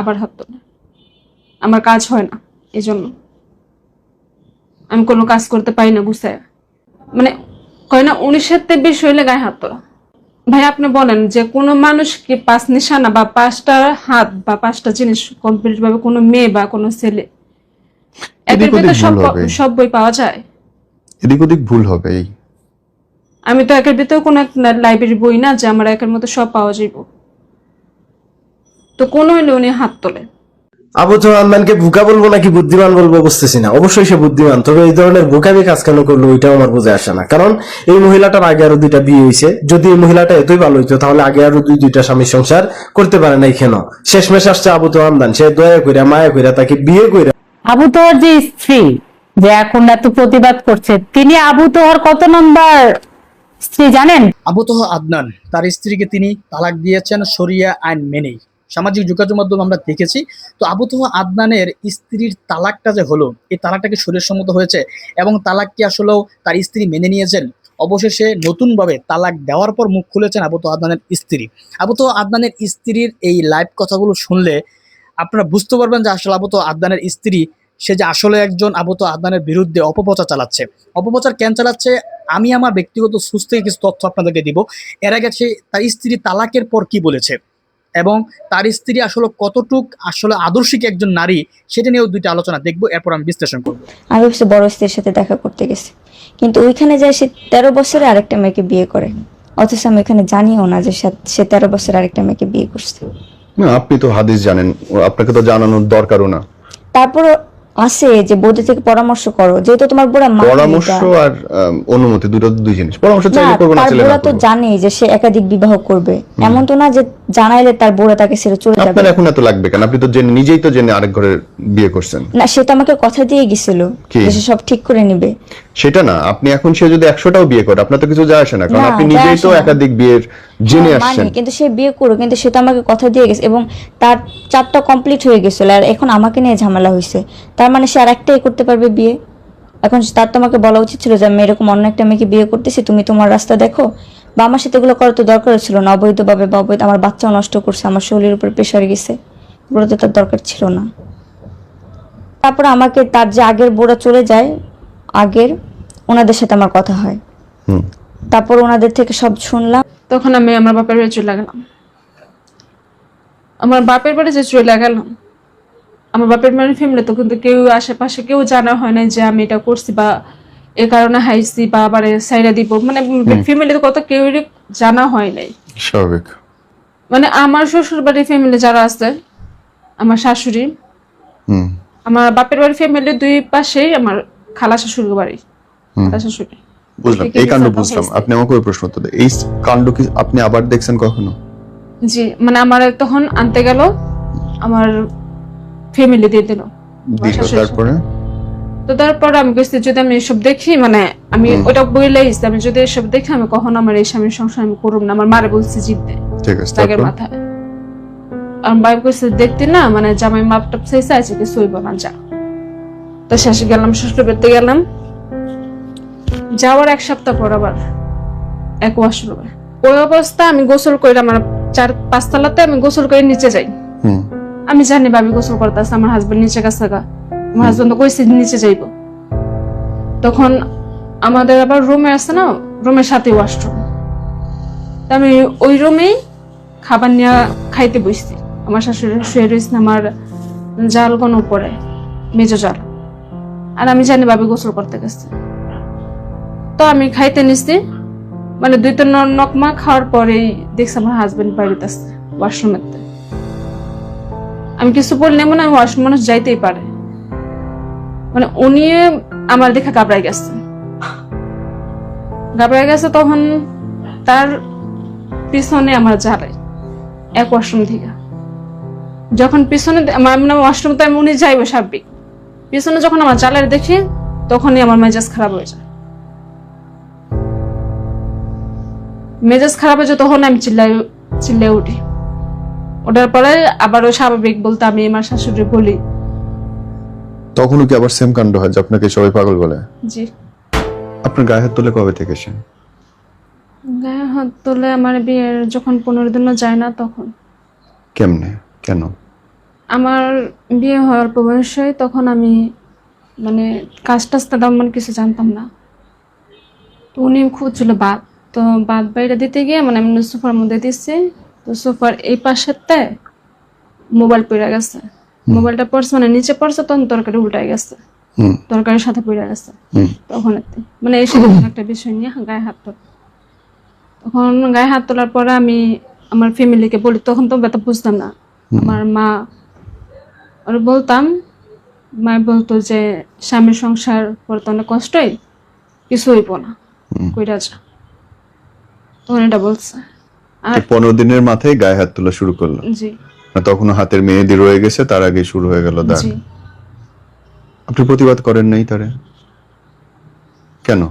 আবার হাত তোলে। আমার কাজ হয় না এই জন্য আমি কোনো কাজ করতে পারি না গুছায়। মানে কয় না উনিশের তে বেশি হইলে গায়ে হাত তোলা। ভাই আপনি বলেন যে কোনো মানুষ কি পাঁচ নিশানা বা পাঁচটা হাত বা পাঁচটা জিনিস কমপ্লিট ভাবে কোনো মেয়ে বা কোনো ছেলে ভিতর সব সব বই পাওয়া যায়। এদিক ওদিক ভুল হবে। আমি তো একের ভিতরে কোনো লাইব্রেরি বই না যে আমার একের মতো সব পাওয়া যাইব। তো কোন হইলে উনি হাত তোলে? আবু রহমানকে বোকা বলব নাকি বুদ্ধিমান বলব বুঝতেছি না। অবশ্যই সে বুদ্ধিমান তবে এই ধরনের বোকামি কাজ কেন করল ওইটাও আমার বুঝে আসে না। কারণ এই মহিলাটার আগে আরও দুইটা বিয়ে হয়েছে যদি এই মহিলাটা এতই ভালো হইতো তাহলে আগে আরও দুই দুইটা স্বামী সংসার করতে পারে নাই কেন? শেষমেশ আসছে আবু তো সে দয়া কইরা মায়া কইরা তাকে বিয়ে কইরা আবু তোহর যে স্ত্রী যে এখন এত প্রতিবাদ করছে তিনি আবু তোহর কত নম্বর স্ত্রী জানেন? আবুতহ আদনান তার স্ত্রীকে তিনি তালাক দিয়েছেন শরিয়া আইন মেনেই। সামাজিক যোগাযোগ মাধ্যম আমরা দেখেছি। তো আবুতহ আদনানের স্ত্রীর তালাকটা যে হলো, এই তালাকটা কি শরীর সম্মত হয়েছে? এবং তালাক কি আসলেও তার স্ত্রী মেনে নিয়েছেন? অবশেষে নতুনভাবে তালাক দেওয়ার পর মুখ খুলেছেন আবুতহ আদনানের স্ত্রী। আবুতহ আদনানের স্ত্রীর এই লাইভ কথাগুলো শুনলে আপনারা বুঝতে পারবেন যে আসলে আবুতহ আদনানের স্ত্রী, সে যে আসলে একজন আবুত আদনানের বিরুদ্ধে অপপ্রচার চালাচ্ছে। অপপ্রচার কেন চালাচ্ছে? আমি আমার ব্যক্তিগত সুস্থ কিছু তথ্য আপনাদেরকে দিব। এর আগে সে তার স্ত্রী তালাকের পর কি বলেছে? এবং তার স্ত্রী আসলে কতটুক আসলে আদর্শিক একজন নারী সেটা নিয়েও দুইটা আলোচনা দেখব এরপর আমি বিশ্লেষণ করব। আমি ভাবছি বড় স্ত্রীর সাথে দেখা করতে গেছি। কিন্তু ওইখানে যায় সে তেরো বছরে আরেকটা মেয়েকে বিয়ে করে। অথচ আমি এখানে জানিও না যে সে- সে তেরো বছর আরেকটা মেয়েকে বিয়ে করছে। আপনি তো হাদিস জানেন ও আপনাকে তো জানানোর দরকারও না। তারপর আসে যে বৌদি থেকে পরামর্শ করো যেহেতু তোমার বুড়া মা পরামর্শ আর অনুমতি দুটো দুই জিনিস। পরামর্শ চাইলে করব না তার চাইলে না তো জানে যে সে একাধিক বিবাহ করবে। এমন তো না যে জানাইলে তার বুড়া তাকে ছেড়ে চলে যাবে। আপনার এখন এত লাগবে কেন? আপনি তো জেনে নিজেই তো জেনে আরেক ঘরে বিয়ে করছেন। না সে তো আমাকে কথা দিয়ে গেছিল কি? যে সে সব ঠিক করে নেবে। সেটা না আপনি এখন সে যদি একশোটাও বিয়ে করে আপনার তো কিছু যায় আসে না। কারণ আপনি নিজেই তো একাধিক বিয়ের জেনে হ্যাঁ, আসছেন। কিন্তু সে বিয়ে করো কিন্তু সে তো আমাকে কথা দিয়ে গেছে এবং তার চারটা কমপ্লিট হয়ে গেছিল আর এখন আমাকে নিয়ে ঝামেলা হয়েছে তার মানে সে আর একটাই করতে পারবে বিয়ে? এখন তার তো আমাকে বলা উচিত ছিল যে আমি এরকম অন্য একটা মেয়েকে বিয়ে করতেছি তুমি তোমার রাস্তা দেখো। বা আমার সাথে এগুলো তো দরকার ছিল না অবৈধভাবে বা অবৈধ আমার বাচ্চাও নষ্ট করছে আমার শরীরের উপর প্রেশার গেছে। এগুলো তো তার দরকার ছিল না। তারপরে আমাকে তার যে আগের বোড়া চলে যায় আগের ওনাদের সাথে আমার কথা হয়। তারপর ওনাদের থেকে সব শুনলাম। তখন আমি আমার বাপের বাড়ি চলে গেলাম। আমার বাপের বাড়ি যে চলে গেলাম আমার বাপের বাড়ির ফ্যামিলি তো কিন্তু কেউ আশেপাশে কেউ জানা হয় না যে আমি এটা করছি বা এ কারণে হাইছি বা আবার সাইডা দিব। মানে ফ্যামিলিতে কত কেউ জানা হয় নাই। স্বাভাবিক। মানে আমার শ্বশুর বাড়ির ফ্যামিলি যারা আছে আমার শাশুড়ি আমার বাপের বাড়ির ফ্যামিলি দুই পাশেই আমার খালা শাশুড়ি বাড়ি খালা শাশুড়ি। বুঝলাম এই কাণ্ড বুঝলাম। আপনি আমাকে ওই প্রশ্ন তো এই কাণ্ড কি আপনি আবার দেখছেন কখনো? জি মানে আমার তখন আনতে গেল আমার ফ্যামিলি দিয়ে দিল। তারপরে? তো তারপর আমি কইছি যদি আমি এসব দেখি মানে আমি। ওটা বইলেই আমি যদি এসব দেখি আমি কখনো আমার এই স্বামীর সংসার আমি করব না। আমার মারে বলছি জিততে ঠিক আছে তারপর? মাথায়। আমার বাইব কইছে দেখতে না মানে জামাই মাপ টাপ চাইছে আছে কি সইব না যা। তো শেষে গেলাম শ্বশুর বাড়িতে গেলাম। যাওয়ার এক সপ্তাহ পর আবার এক ওয়াশরুমে ওই অবস্থা আমি গোসল করে আমার চার পাঁচতলাতে আমি গোসল করে নিচে যাই। আমি জানি ভাবি গোসল করতে করতেছে আমার হাজবেন্ড নিচে গেছে গা। আমার হাজবেন্ড তো কইছে নিচে যাইব। তখন আমাদের আবার রুমে আছে না রুমের সাথে ওয়াশরুম আমি ওই রুমেই খাবার নিয়ে খাইতে বসছি। আমার শাশুড়ি শুয়ে রয়েছে আমার জাল কোন উপরে মেজো জাল। আর আমি জানি ভাবি গোসল করতে গেছে। আমি খাইতে নিছি। মানে দুই তিন নকমা খাওয়ার পরেই দেখছি আমার হাজবেন্ড বাড়িতে আছে ওয়াশরুমেতে আমি কিছু বললে মনে হয় ওয়াশরুম মানুষ যাইতেই পারে। মানে উনি আমার দেখে ঘাবড়াই গেছে। ঘাবড়াই গেছে তখন তার পিছনে আমার জ্বালে এক ওয়াশরুম থেকে। যখন পিছনে মানে ওয়াশরুম তো আমি উনি যাইবে স্বাভাবিক পিছনে যখন আমার জ্বালের দেখি, তখনই আমার মেজাজ খারাপ হয়ে যায়। মেজাজ খারাপ হয়ে যায় তখন আমি চিল্লাই চিল্লাই উঠি। ওঠার পরে আবারও স্বাভাবিক বলতে আমি আমার শাশুড়ি বলি। তখনও কি আবার সেম কাণ্ড হয় যে আপনাকে সবাই পাগল বলে? জি। আপনার গায়ে হাত তোলে কবে থেকে সে গায়ে হাত তোলে আমার বিয়ের যখন পনেরো দিনও যায় না তখন। কেমনে? কেন? আমার বিয়ে হওয়ার অল্প বয়সে তখন আমি মানে কাজ টাজ তেমন কিছু জানতাম না। তো উনি খুঁজছিল বাদ। তো বাদ বাইরে দিতে গিয়ে মানে আমি সোফার মধ্যে দিচ্ছি তো সোফার এই পাশেতে মোবাইল পড়ে গেছে। মোবাইলটা পড়ছে মানে নিচে পড়ছে তখন তরকারি উল্টায় গেছে। তরকারির সাথে পড়ে গেছে। তখন মানে এই একটা বিষয় নিয়ে গায়ে হাত তোলা। তখন গায়ে হাত তোলার পরে আমি আমার ফ্যামিলিকে বলি তখন তো ব্যথা বুঝতাম না। আমার মা ওর বলতাম মা বলতো যে স্বামীর সংসার করতে অনেক কষ্টই কিছু হইব না। কইরা যা। তখন এটা বলছে। আর পনেরো দিনের মাথায় গায়ে হাত তোলা শুরু করল। জি। তখনও হাতের মেহেদি রয়ে গেছে তার আগে শুরু হয়ে গেল দাগ জি। আপনি প্রতিবাদ করেন নাই তারে? কেন?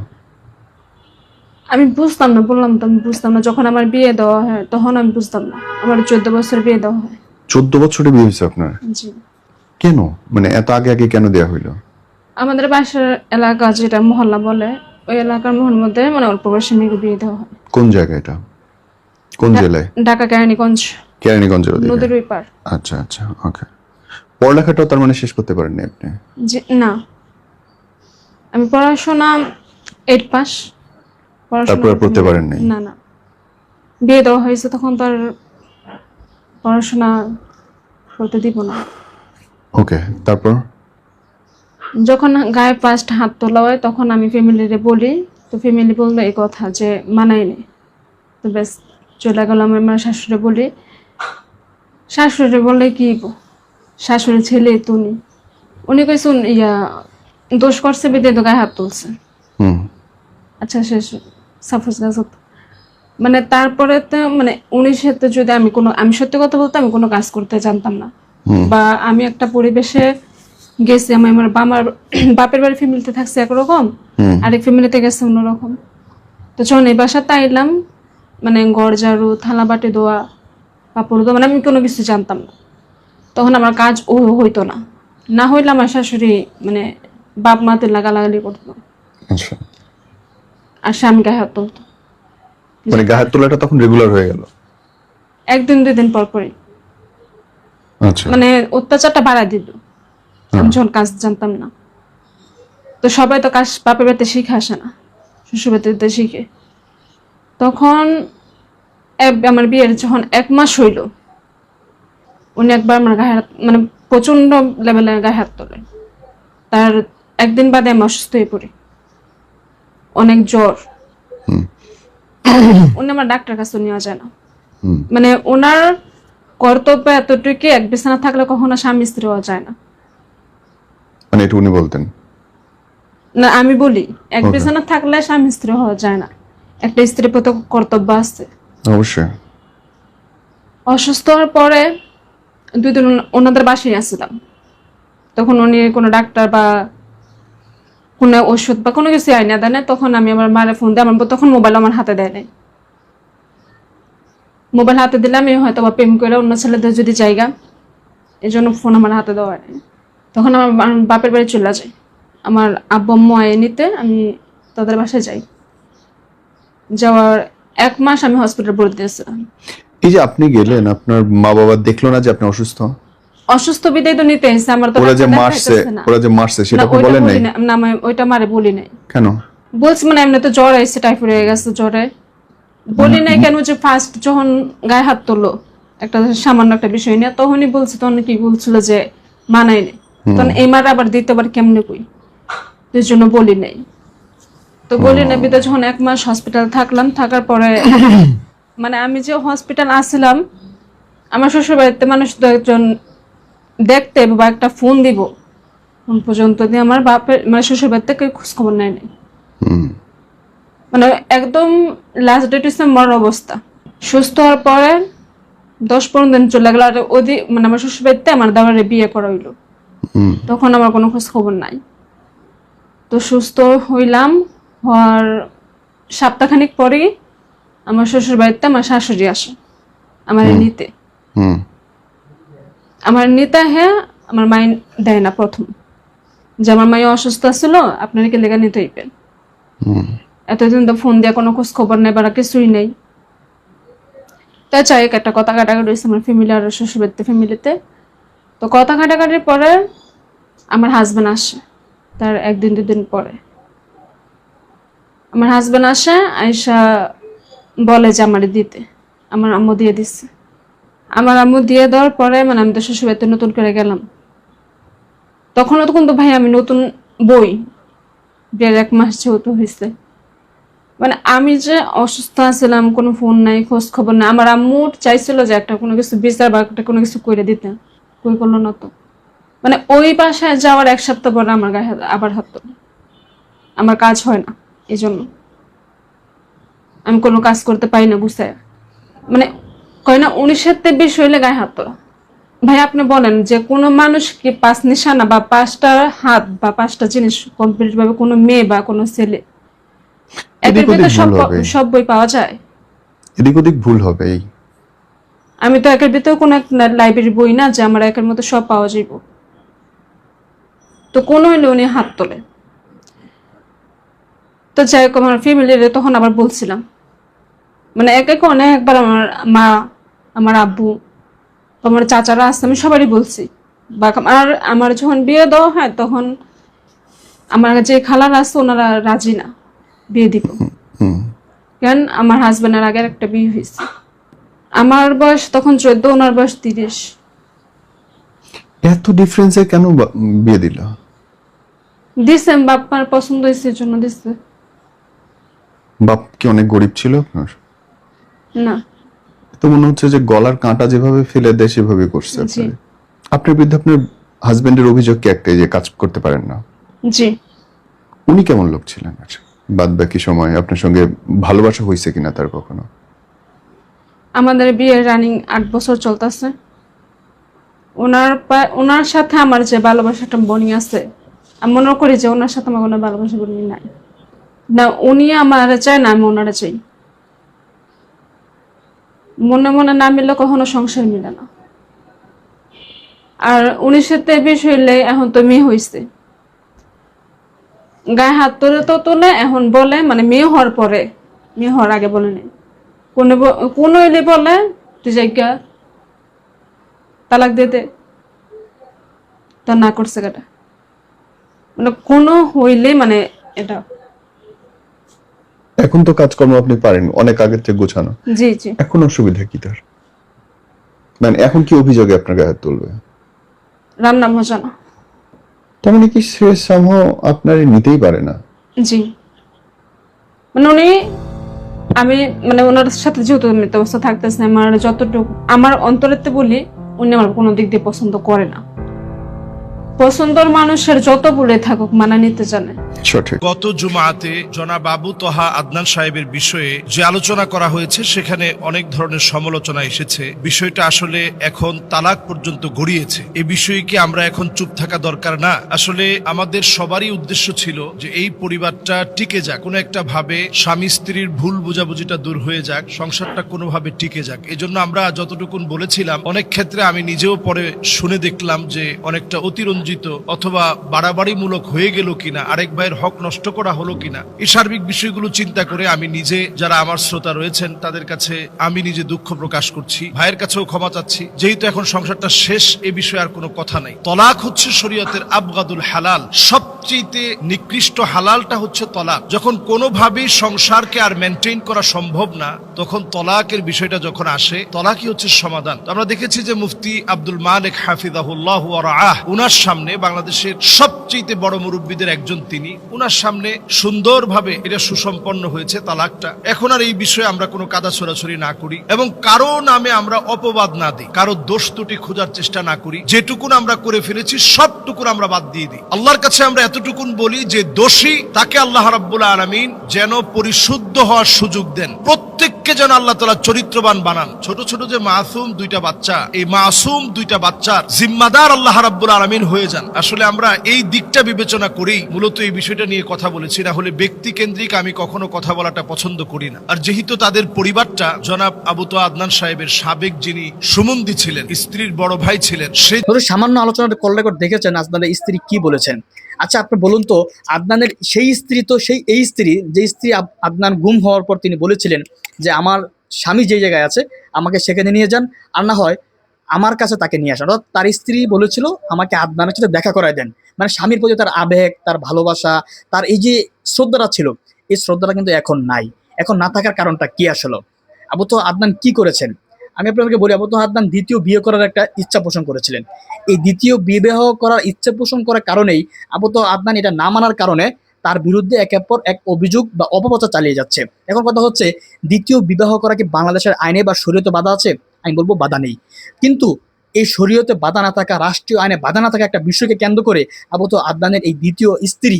আমি বুঝতাম না বললাম তো আমি বুঝতাম না যখন আমার বিয়ে দেওয়া হয় তখন আমি বুঝতাম না। আমার চোদ্দ বছর বিয়ে দেওয়া হয়। চোদ্দ বছরে বিয়ে হয়েছে আপনার? জি। কেন? মানে এত আগে আগে কেন দেয়া হইল? আমাদের বাসার এলাকা যেটা মহল্লা বলে ওই এলাকার মহল মধ্যে মানে অল্প বয়সী মেয়েকে বিয়ে দেওয়া হয়। কোন জায়গা এটা? কোন জেলায়? ঢাকা কেরানীগঞ্জ। কেরানীগঞ্জের ওদিকে? নদীর ওই পার। আচ্ছা আচ্ছা ওকে পড়ালেখাটাও তার মানে শেষ করতে পারেননি আপনি? না। আমি পড়াশোনা এইট পাস তারপর পড়তে পারেন নাই? না না। বিয়ে দেওয়া হয়েছে তখন তো আর পড়াশোনা করতে দিব না। ওকে তারপর? যখন গায়ে ফার্স্ট হাত তোলা হয় তখন আমি ফ্যামিলিরে বলি তো ফ্যামিলি বলল এই কথা যে মানাই নে তো ব্যাস চলে গেল আমি আমার শাশুড়ি বলি শাশুড়ি বললে কি শাশুড়ি ছেলে তুমি উনি। কইসুন ইয়া দোষ করছে বিদে তো গায়ে হাত তুলছে। আচ্ছা শেষ সাপোজ মানে তারপরে তো মানে উনি সাথে যদি আমি কোনো আমি সত্যি কথা বলতে আমি কোনো কাজ করতে জানতাম না। বা আমি একটা পরিবেশে গেছি আমি আমার বাবার বাপের বাড়ি ফ্যামিলিতে থাকছি একরকম। আরেক ফ্যামিলিতে গেছে অন্যরকম। তো যখন এই বাসাতে আইলাম মানে গড় ঝাড়ু থালা বাটি দোয়া কাপড় দোয়া মানে আমি কোনো কিছু জানতাম না। তখন আমার কাজ ও হইতো না। না হইলে আমার শাশুড়ি মানে বাপ মাতে লাগালাগালি করতো। আচ্ছা। আর স্বামী গায়ে হাত তুলতো। মানে গায়ে হাত তোলাটা তখন রেগুলার হয়ে গেল? একদিন দুই দিন পর পরই। আচ্ছা। মানে অত্যাচারটা বাড়ায় দিল। আমি যখন কাজ জানতাম না। তো সবাই তো কাজ বাপের বাড়িতে শিখে আসে না শ্বশুর বাড়িতে শিখে। তখন আমার বিয়ের যখন এক মাস হইল উনি একবার আমার গায়ে হাত মানে প্রচণ্ড লেভেলে গায়ে হাত তোলে। তার একদিন বাদে আমি অসুস্থ হয়ে পড়ি। অনেক জ্বর। উনি আমার ডাক্তার কাছে নেওয়া যায় না। মানে ওনার কর্তব্য এতটুকু এক বিছানা থাকলে কখনো স্বামী স্ত্রী হওয়া যায় না। এটা উনি বলতেন। না আমি বলি এক. বিছানা থাকলে স্বামী স্ত্রী হওয়া যায় না। একটা স্ত্রীর প্রতি কর্তব্য আছে। অবশ্যই। অসুস্থ হওয়ার পরে দুই দিন ওনাদের বাসায় আসছিলাম। তখন উনি কোনো ডাক্তার বা কোনো ওষুধ বা কোনো কিছু আইনা দেয় না। তখন আমি আমার মারে ফোন দিই আমার তখন মোবাইল আমার হাতে দেয় নাই। মোবাইল হাতে দিলে আমি হয়তো বা প্রেম করে অন্য ছেলেদের যদি জায়গা এই জন্য ফোন আমার হাতে দেওয়া হয় নাই। তখন আমার বাপের বাড়ি চলে যায়। আমার আব্বু আম্মু আয় নিতে আমি তাদের বাসায় যাই। যাওয়ার এক মাস আমি হসপিটাল ভর্তি দিয়েছিলাম এই যে আপনি গেলেন আপনার মা বাবা দেখল না যে আপনি অসুস্থ? অসুস্থ বিদায় তো নিতে এসেছে আমার তো ওরা যে মারছে ওরা যে মারছে সেটা বলেন নাই? না, আমি ওইটা মারে বলি নাই। কেন? বলছি মানে এমনি তো জ্বর আইসে টাইফয়েড হয়ে গেছে জ্বরে। বলি নাই কেন যে ফার্স্ট যখন গায়ে হাত তুললো একটা সামান্য একটা বিষয় নিয়ে তখনই বলছে তখন কি বলছিল যে মানাই নেই। তখন এই মার আবার দ্বিতীয়বার কেমনে কই? এই জন্য বলি নাই। তো বলি নাই বিদা যখন এক মাস হসপিটাল থাকলাম থাকার পরে মানে আমি যে হসপিটাল আসছিলাম আমার শ্বশুর বাড়িতে মানুষ তো একজন দেখতে বা একটা ফোন দিব। ফোন পর্যন্ত দিয়ে আমার বাপের মানে শ্বশুর বাড়ি থেকে খোঁজ খবর নেয় নাই। মানে একদম লাস্ট ডেট হচ্ছে মরার অবস্থা। সুস্থ হওয়ার পরে দশ পনেরো দিন চলে গেল আর ওদি মানে আমার শ্বশুর বাড়িতে আমার দাদারে বিয়ে করা হইল। তখন আমার কোনো খোঁজ খবর নাই। তো সুস্থ হইলাম হওয়ার সপ্তাহখানিক পরেই আমার শ্বশুর বাড়িতে আমার শাশুড়ি আসে আমার নিতে। আমার নিতে হ্যাঁ আমার মাই দেয় না প্রথম। যে আমার মাই অসুস্থ ছিল আপনারা কি লেগে নিতে হইবেন এতদিন তো ফোন দিয়ে কোনো খোঁজ খবর নেই বা কিছুই নেই। তাই চাই একটা কথা কাটাকাটি রয়েছে আমার ফ্যামিলি আর শ্বশুর বাড়িতে ফ্যামিলিতে তো কথা কাটাকাটির পরে আমার হাজবেন্ড আসে, তার একদিন দুদিন পরে। আমার হাজবেন্ড আসে আয়সা বলে যে আমার দিতে। আমার আম্মু দিয়ে দিচ্ছে আমার আম্মু দিয়ে দেওয়ার পরে মানে আমি তো শ্বশুরবাড়িতে নতুন করে গেলাম। তখনও তো কিন্তু ভাই আমি নতুন বই বিয়ের এক মাস যেহেতু হয়েছে। মানে আমি যে অসুস্থ আছিলাম, কোনো ফোন নাই, খোঁজ খবর নাই, আমার আম্মু চাইছিল যে একটা কোনো কিছু বিচার বা একটা কোনো কিছু করে দিতে। কই করল না তো। মানে ওই বাসায় যাওয়ার এক সপ্তাহ পরে আমার গায়ে আবার হাত আমার কাজ হয় না এই জন্য আমি কোনো কাজ করতে পারি না গুছায়। মানে কয় না উনিশের তে বেশি হইলে গায়ে হাত তোলা। ভাই আপনি বলেন যে কোনো মানুষ কি পাঁচ নিশানা বা পাঁচটা হাত বা পাঁচটা জিনিস কমপ্লিট ভাবে কোনো মেয়ে বা কোনো ছেলে একের এদিক ওদিক ভিতর সব সব বই পাওয়া যায়? এদিক ওদিক ভুল হবে। আমি তো একের ভিতরে কোনো লাইব্রেরি বই না যে আমার একের মতো সব পাওয়া যাইব। তো কোনো হইলে উনি হাত তোলে। তো যাই হোক আমার ফ্যামিলির তখন আবার বলছিলাম। মানে এক এক অনেকবার আমার মা আমার আব্বু আমার চাচারা আসছে আমি সবারই বলছি। বা আমার আমার যখন বিয়ে দেওয়া হয় তখন আমার যে খালার আছে ওনারা রাজি না বিয়ে দিব। কারণ আমার হাজবেন্ডের আগের একটা বিয়ে হয়েছে। আমার বয়স তখন চোদ্দ ওনার বয়স তিরিশ। এত ডিফারেন্সে কেন বিয়ে দিল? দিছে বাপ্পার পছন্দ হয়েছে জন্য দিছে। বাপ কি অনেক গরিব ছিল? আপনার না। তো মনে হচ্ছে যে গলার কাঁটা যেভাবে ফেলে দেয় সেভাবে করছে। আপনারে। আপনার বিরুদ্ধে আপনার হাজবেন্ডের অভিযোগ কি একটাই যে কাজ করতে পারেন না? জি। উনি কেমন লোক ছিলেন? আর বাদ বাকি সময় আপনার সঙ্গে ভালোবাসা হয়েছে কিনা তার কখনো? আমাদের বিয়ে রানিং আট বছর চলতেছে। ওনার ওনার সাথে আমার যে ভালোবাসাটা বনি আছে আমি মনে করি যে ওনার সাথে আমার কোনো ভালোবাসা বনি নাই। না, উনি আমার চায় না, আমি ওনারা চাই। মনে মনে না মিললে কখনো সংসার মিলে না। আর উনির সাথে বেশ হইলে এখন তো মেয়ে হয়েছে গায়ে হাত তোলে তো তোলে, এখন বলে মানে মেয়ে হওয়ার পরে, মেয়ে হওয়ার আগে বলে নেই। কোনো কোনো বলে, তুই জায়গা তালাক দিয়ে দে। তা না করছে কাটা। মানে কোনো হইলে মানে এটা। এখন তো কাজকর্ম আপনি পারেন অনেক আগের থেকে গোছানো। জি জি। এখন অসুবিধা কি তার? মানে এখন কি অভিযোগে আপনার গায়ে তুলবে? রান্না মজা না তার মানে কি সে সম্ভব আপনার নিতেই পারে না? জি। মানে উনি আমি মানে ওনার সাথে যেহেতু মৃত অবস্থা থাকতেছে আমার যতটুকু আমার অন্তরেতে বলি উনি আমার কোনো দিক দিয়ে পছন্দ করে না। পছন্দর মানুষের যত বলে থাকুক মানা নিতে জানে। সঠিক। গত জুমাতে জনাব আবু তহা আদনান সাহেবের বিষয়ে যে আলোচনা করা হয়েছে সেখানে অনেক ধরনের সমালোচনা এসেছে। বিষয়টা আসলে এখন তালাক পর্যন্ত গড়িয়েছে। এই বিষয়ে কি আমরা এখন চুপ থাকা দরকার? না। আসলে আমাদের সবারই উদ্দেশ্য ছিল যে এই পরিবারটা টিকে যাক। কোনো একটা ভাবে স্বামী স্ত্রীর ভুল বোঝাবুঝিটা দূর হয়ে যাক সংসারটা কোনোভাবে টিকে যাক। এজন্য আমরা যতটুকুন বলেছিলাম অনেক ক্ষেত্রে আমি নিজেও পরে শুনে দেখলাম যে অনেকটা অতিরঞ্জিত অথবা বাড়াবাড়িমূলক হয়ে গেল কিনা, আরেক ভাইয়ের হক নষ্ট করা হলো কিনা, এই সার্বিক বিষয়গুলো চিন্তা করে আমি নিজে, যারা আমার শ্রোতা রয়েছেন, তাদের কাছে আমি নিজে দুঃখ প্রকাশ করছি। ভাইয়ের কাছেও ক্ষমা চাচ্ছি। যেহেতু এখন সংসারটা শেষ, এ বিষয়ে আর কোনো কথা নাই। তলাক হচ্ছে শরীয়তের আবগাদুল হালাল। সবচেয়ে নিকৃষ্ট হালালটা হচ্ছে তলাক। যখন কোনোভাবেই সংসারকে আর মেনটেন করা সম্ভব না, তখন তলাকের বিষয়টা যখন আসে, তলাকই হচ্ছে সমাধান। আমরা দেখেছি যে মুফতি আব্দুল মালিক হাফিজাহুল্লাহ আহ উনার সামনে বাংলাদেশের সবচেয়ে বড় মুরব্বীদের একজন তিনি। উনার সামনে সুন্দরভাবে এটা সুসম্পন্ন হয়েছে তালাকটা। এখন আর এই বিষয়ে আমরা কোনো কাদা ছোড়াছড়ি না করি এবং কারও নামে আমরা অপবাদ না দিই। কারও দোষ ত্রুটি খোঁজার চেষ্টা না করি। যেটুকুন আমরা করে ফেলেছি, সবটুকুন আমরা বাদ দিয়ে দিই। আল্লাহর কাছে আমরা এতটুকুন বলি যে দোষী তাকে আল্লাহ রাব্বুল আলামিন যেন পরিশুদ্ধ হওয়ার সুযোগ দেন। প্রত্যেককে যেন আল্লাহ তালা চরিত্রবান বানান? ছোট ছোট যে মাসুম দুইটা বাচ্চা, এই মাসুম দুইটা বাচ্চার জিম্মাদার আল্লাহ রাব্বুল আলামিন হয়ে যান। আসলে আমরা এই দিকটা বিবেচনা করেই মূলত এই বিষয়টা নিয়ে কথা বলেছি। না হলে ব্যক্তি কেন্দ্রিক আমি কখনো কথা বলাটা পছন্দ করি না। আর যেহেতু তাদের পরিবারটা, জনাব আবু তো আদনান সাহেবের সাবেক যিনি সুমন্দি ছিলেন, স্ত্রীর বড় ভাই ছিলেন, সে সামান্য আলোচনাটা কল রেকর্ড দেখেছেন আদনানের স্ত্রী কি বলেছেন? আচ্ছা আপনি বলুন তো, আদনানের সেই স্ত্রী তো সেই, এই স্ত্রী যে স্ত্রী আদনান গুম হওয়ার পর তিনি বলেছিলেন যে আমার স্বামী যে জায়গায় আছে, আমাকে সেখানে নিয়ে যান আর না হয় আমার কাছে তাকে নিয়ে আসেন। অর্থাৎ তার স্ত্রী বলেছিল, আমাকে আদনানের সাথে দেখা করায় দেন। মানে স্বামীর প্রতি তার আবেগ, তার ভালোবাসা, তার এই যে শ্রদ্ধাটা ছিল, এই শ্রদ্ধাটা কিন্তু এখন নাই। এখন না থাকার কারণটা কি আসলো? আবু তো আদনান কি করেছেন? আমি আপনাদেরকে বলি, আবু তো আদনান দ্বিতীয় বিয়ে করার একটা ইচ্ছা পোষণ করেছিলেন। এই দ্বিতীয় বিবাহ করার ইচ্ছা পোষণ করার কারণেই আবু তো আদনান এটা না মানার কারণে তার বিরুদ্ধে একের পর এক অভিযোগ বা অপপ্রচার চালিয়ে যাচ্ছে। এখন কথা হচ্ছে, দ্বিতীয় বিবাহ করা কি বাংলাদেশের আইনে বা শরীয়তে বাধা আছে? আমি বলব বাধা নেই। কিন্তু এই শরীয়তে বাধা না থাকা, রাষ্ট্রীয় আইনে বাধা না থাকা একটা বিষয়কে কেন্দ্র করে আবত আদনানের এই দ্বিতীয় স্ত্রী,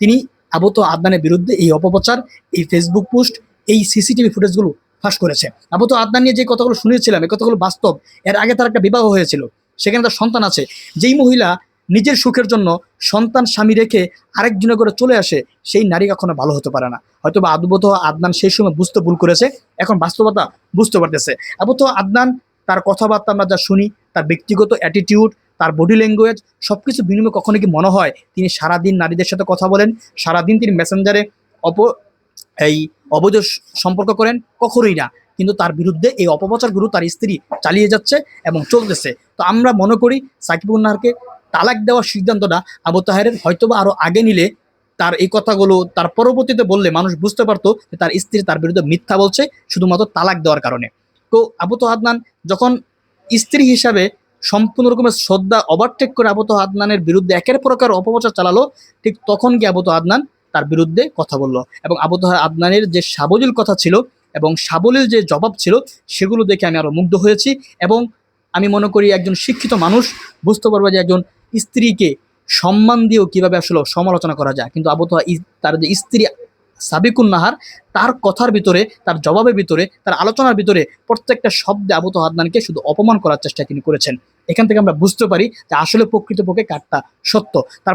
তিনি আবত আদনানের বিরুদ্ধে এই অপপ্রচার, এই ফেসবুক পোস্ট এই সিসিটিভি ফুটেজগুলো ফাঁস করেছে। আবত আদনান নিয়ে যে কথাগুলো শুনেছিলাম, এই কথাগুলো বাস্তব, এর আগে তার একটা বিবাহ হয়েছিল, সেখানে তার সন্তান আছে। যেই মহিলা নিজের সুখের জন্য সন্তান স্বামী রেখে আরেকজনের করে চলে আসে, সেই নারী কখনো ভালো হতে পারে না। হয়তো বা আদবত আদনান সেই সময় বুঝতে ভুল করেছে, এখন বাস্তবতা বুঝতে পারতেছে। আবত আদনান তার কথাবার্তা আমরা যা শুনি, তার ব্যক্তিগত অ্যাটিটিউড তার বডি ল্যাঙ্গুয়েজ সব কিছু বিনিময়ে কখনো কি মনে হয় তিনি সারাদিন নারীদের সাথে কথা বলেন, সারাদিন তিনি মেসেঞ্জারে অপ এই অবৈধ সম্পর্ক করেন কখনোই না। কিন্তু তার বিরুদ্ধে এই অপপ্রচারগুলো তার স্ত্রী চালিয়ে যাচ্ছে এবং চলতেছে। তো আমরা মনে করি সাকিবুল নাহারকে তালাক দেওয়ার সিদ্ধান্তটা আবু তাহেরের হয়তোবা আরও আগে নিলে তার এই কথাগুলো তার পরবর্তীতে বললে মানুষ বুঝতে পারতো যে তার স্ত্রী তার বিরুদ্ধে মিথ্যা বলছে শুধুমাত্র তালাক দেওয়ার কারণে। তো আবু তো আদনান যখন স্ত্রী হিসাবে সম্পূর্ণ রকমের শ্রদ্ধা ওভারটেক করে আবু তো আদনানের বিরুদ্ধে একের প্রকার অপপ্রচার চালালো, ঠিক তখন কি আবু তো আদনান তার বিরুদ্ধে কথা বলল। এবং আবু তো আদনানের যে সাবলীল কথা ছিল এবং সাবলীল যে জবাব ছিল, সেগুলো দেখে আমি আরও মুগ্ধ হয়েছি এবং আমি মনে করি একজন শিক্ষিত মানুষ বুঝতে পারবে যে একজন স্ত্রীকে সম্মান দিয়েও কীভাবে আসলে সমালোচনা করা যায়। কিন্তু আবু তো তার যে স্ত্রী সাবিকুন নাহার, তার কথার ভিতরে, তার জবাবের ভিতরে, তার আলোচনার ভিতরে প্রত্যেকটা শব্দে আবু তো আদনানকে শুধু অপমান করার চেষ্টা তিনি করেছেন। এখান থেকে আমরা বুঝতে পারি যে আসলে প্রকৃতপক্ষে কারটা সত্য। তার